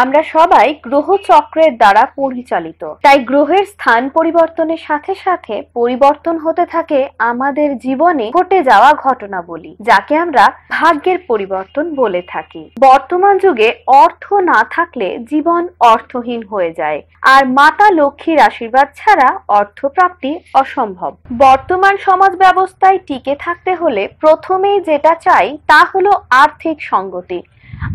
আমরা সবাই গ্রহ চক্রের দ্বারা পরিচালিত। তাই গ্রহের স্থান পরিবর্তনের সাথে সাথে পরিবর্তন হতে থাকে আমাদের জীবনে ঘটে যাওয়া ঘটনাবলী, যাকে আমরা ভাগ্যের পরিবর্তন বলে থাকি। বর্তমান যুগে অর্থ না থাকলে জীবন অর্থহীন হয়ে যায়, আর মাতা লক্ষ্মীর আশীর্বাদ ছাড়া অর্থ প্রাপ্তি অসম্ভব। বর্তমান সমাজ ব্যবস্থায় টিকে থাকতে হলে প্রথমেই যেটা চাই তা হলো আর্থিক সঙ্গতি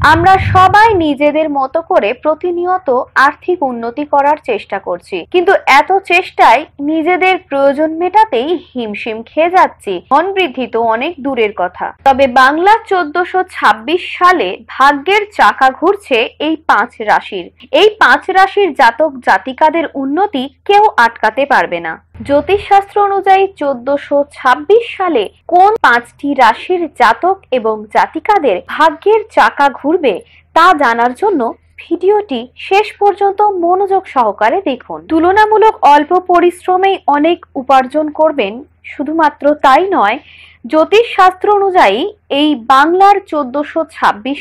আমরা সবাই নিজেদের মতো করে প্রতিনিয়ত আর্থিক উন্নতি করার চেষ্টা করছি। কিন্তু এত চেষ্টায় নিজেদের প্রয়োজন মেটাতেই হিমশিম খেয়ে যাচ্ছি। মন বৃদ্ধি তো অনেক দূরের কথা। তবে বাংলা চোদ্দশো ছাব্বিশ সালে ভাগ্যের চাকা ঘুরছে এই পাঁচ রাশির। এই পাঁচ রাশির জাতক জাতিকাদের উন্নতি কেউ আটকাতে পারবে না। জ্যোতিষশাস্ত্র অনুযায়ী চোদ্দশো ছাব্বিশ সালে কোন পাঁচটি রাশির জাতক এবং জাতিকাদের ভাগ্যের চাকা ঘুরবে তা জানার জন্য ভিডিওটি শেষ পর্যন্ত মনোযোগ সহকারে দেখুন। তুলনামূলক অল্প পরিশ্রমেই অনেক উপার্জন করবেন। শুধুমাত্র তাই নয় জ্যোতিষ শাস্ত্র অনুযায়ী এই বাংলার চোদ্দশো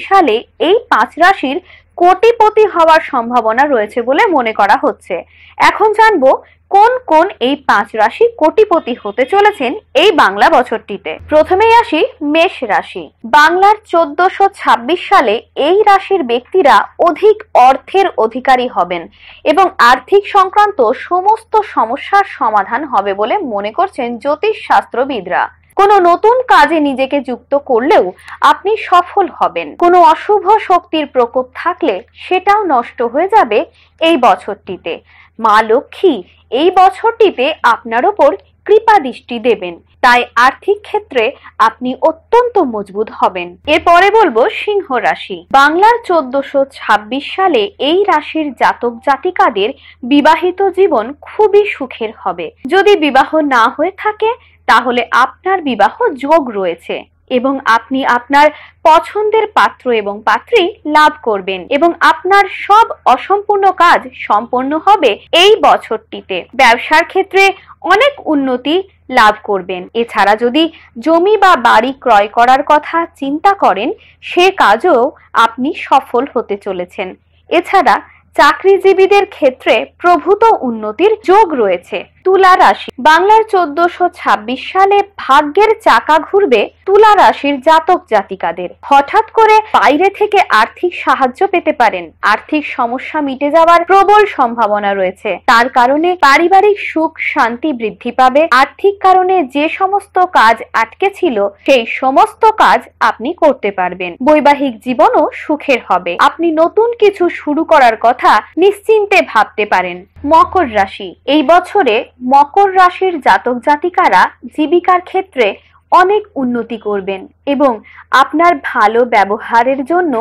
সালে এই পাঁচ রাশির কোটিপতি হওয়ার সম্ভাবনা রয়েছে বলে মনে করা হচ্ছে। এখন জানব কোন কোন এই পাঁচ রাশি কোটিপতি হতে চলেছেন এই বাংলা বছরটিতে। প্রথমেই আসি মেষ রাশি। বাংলার চোদ্দশো ছাব্বিশ সালে এই রাশির ব্যক্তিরা অধিক অর্থের অধিকারী হবেন এবং আর্থিক সংক্রান্ত সমস্ত সমস্যার সমাধান হবে বলে মনে করছেন জ্যোতিষ শাস্ত্রবিদরা কোনো নতুন কাজে নিজেকে যুক্ত করলেও আপনি সফল হবেন। কোনো অশুভ শক্তির প্রকোপ থাকলে সেটাও নষ্ট হয়ে যাবে এই বছরটিতে। মা লক্ষ্মী এই বছরটিতে আপনার ওপর কৃপা দৃষ্টি দেবেন। তাই আর্থিক ক্ষেত্রে আপনি অত্যন্ত মজবুত হবেন। এরপরে বলব সিংহ রাশি। বাংলার চোদ্দশো ছাব্বিশ সালে এই রাশির জাতক জাতিকাদের বিবাহিত জীবন খুবই সুখের হবে। যদি বিবাহ না হয়ে থাকে তাহলে আপনার বিবাহ যোগ রয়েছে এবং আপনি আপনার পছন্দের পাত্র এবং পাত্রী লাভ করবেন এবং আপনার সব অসম্পূর্ণ কাজ সম্পন্ন হবে এই বছরটিতে। ব্যবসার ক্ষেত্রে অনেক উন্নতি লাভ করবেন। এছাড়া যদি জমি বা বাড়ি ক্রয় করার কথা চিন্তা করেন, সে কাজও আপনি সফল হতে চলেছেন। এছাড়া চাকরিজীবীদের ক্ষেত্রে প্রভূত উন্নতির যোগ রয়েছে। তুলা রাশি। বাংলার চোদ্দশো ছাব্বিশ সালে ভাগ্যের চাকা ঘুরবে তুলা রাশির জাতক জাতিকাদের। হঠাৎ করে বাইরে থেকে আর্থিক সাহায্য পেতে পারেন। আর্থিক সমস্যা মিটে যাওয়ার প্রবল সম্ভাবনা রয়েছে। তার কারণে পারিবারিক সুখ শান্তি বৃদ্ধি পাবে। আর্থিক কারণে যে সমস্ত কাজ আটকে ছিল, সেই সমস্ত কাজ আপনি করতে পারবেন। বৈবাহিক জীবনও সুখের হবে। আপনি নতুন কিছু শুরু করার কথা নিশ্চিন্তে ভাবতে পারেন। মকর রাশি। এই বছরে মকর রাশির জাতক জাতিকারা জীবিকার ক্ষেত্রে অনেক উন্নতি করবেন এবং আপনার ভালো ব্যবহারের জন্য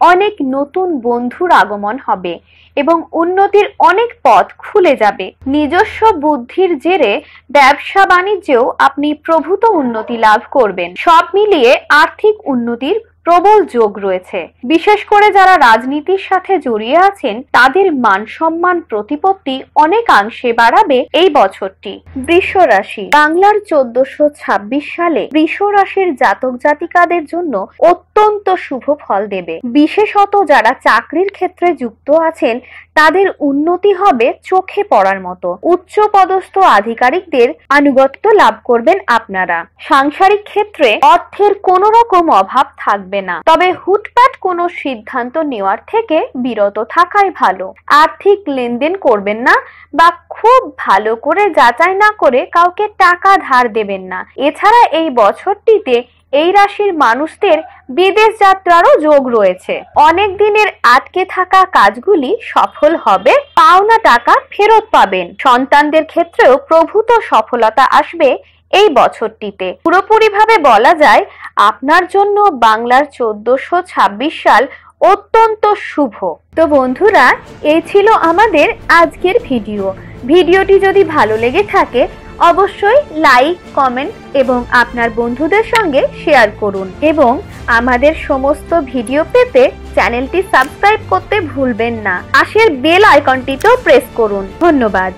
অনেক নতুন বন্ধুর আগমন হবে এবং উন্নতির অনেক পথ খুলে যাবে। নিজস্ব বুদ্ধির জেরে ব্যবসা বাণিজ্যেও আপনি প্রভূত উন্নতি লাভ করবেন। সব মিলিয়ে আর্থিক উন্নতির প্রবল যোগ রয়েছে। বিশেষ করে যারা রাজনীতির সাথে জড়িয়ে আছেন, তাদের মান সম্মান প্রতিপত্তি অনেকাংশে বাড়াবে এই বছরটি। বৃষ রাশি। বাংলার চোদ্দশো ছাব্বিশ সালে বৃষ রাশির জাতক জাতিকাদের জন্য অত্যন্ত শুভ ফল দেবে। বিশেষত যারা চাকরির ক্ষেত্রে যুক্ত আছেন, তাদের উন্নতি হবে চোখে পড়ার মতো। উচ্চ পদস্থ আধিকারিকদের আনুগত্য লাভ করবেন আপনারা। সাংসারিক ক্ষেত্রে অর্থের কোনো রকম অভাব থাকবে না। তবে হুটপাট কোনো সিদ্ধান্ত নেওয়ার থেকে বিরত থাকাই ভালো। আর্থিক লেনদেন করবেন না বা খুব ভালো করে যাচাই না করে কাউকে টাকা ধার দেবেন না। এছাড়া এই বছরটিতে এই রাশির মানুষদের বিদেশ যাত্রারও যোগ রয়েছে। অনেক দিনের আটকে থাকা কাজগুলি সফল হবে, পাওনা টাকা ফেরত পাবেন। সন্তানদের ক্ষেত্রেও প্রভূত সফলতা আসবে এই বছরটিতে। পুরোপুরিভাবে বলা যায়, আপনার জন্য বাংলার চোদ্দশো ছাব্বিশ সাল অত্যন্ত শুভ। তো বন্ধুরা এই ছিল আমাদের আজকের ভিডিও। ভিডিওটি যদি ভালো লেগে থাকে, অবশ্যই লাইক, কমেন্ট এবং আপনার বন্ধুদের সঙ্গে শেয়ার করুন এবং আমাদের সমস্ত ভিডিও পেতে চ্যানেলটি সাবস্ক্রাইব করতে ভুলবেন না। পাশের বেল আইকনটিতেও প্রেস করুন। ধন্যবাদ।